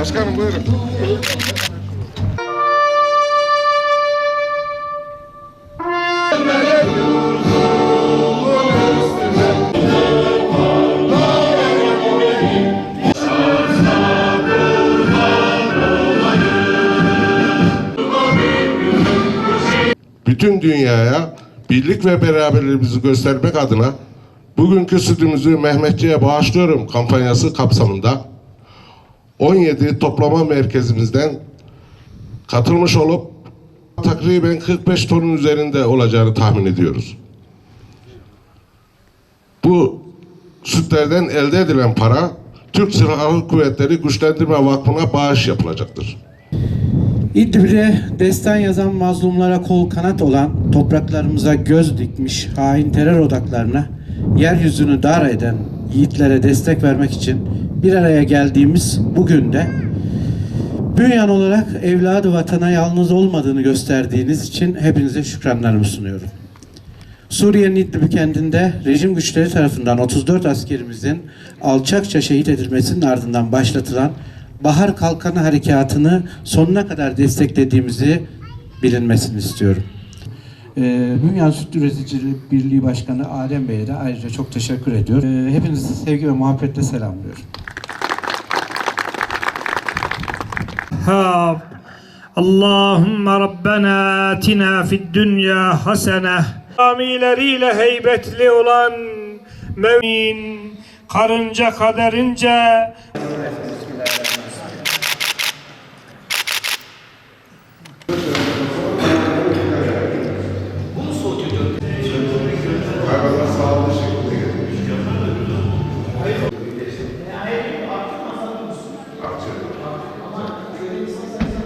Başkanım buyurun. Bütün dünyaya birlik ve beraberliğimizi göstermek adına bugünkü sütümüzü Mehmetçiğe bağışlıyorum kampanyası kapsamında 17 toplama merkezimizden katılmış olup takriben 45 tonun üzerinde olacağını tahmin ediyoruz. Bu sütlerden elde edilen para Türk Silahlı Kuvvetleri Güçlendirme Vakfı'na bağış yapılacaktır. İdlib'de destan yazan mazlumlara kol kanat olan, topraklarımıza göz dikmiş hain terör odaklarına, yeryüzünü dar eden yiğitlere destek vermek için bir araya geldiğimiz bugün de Bünyan olarak evladı vatana yalnız olmadığını gösterdiğiniz için hepinize şükranlarımı sunuyorum. Suriye'nin İdlib kentinde rejim güçleri tarafından 34 askerimizin alçakça şehit edilmesinin ardından başlatılan Bahar Kalkanı Harekatı'nı sonuna kadar desteklediğimizi bilinmesini istiyorum. Ee, Bünyan Süt Üreticileri Birliği Başkanı Adem Bey'e de ayrıca çok teşekkür ediyorum. Ee, hepinizi sevgi ve muhabbetle selamlıyorum. Ha. Allahümme Rabbena atina fid dünya hasene. Amileriyle heybetli olan mümin karınca kaderince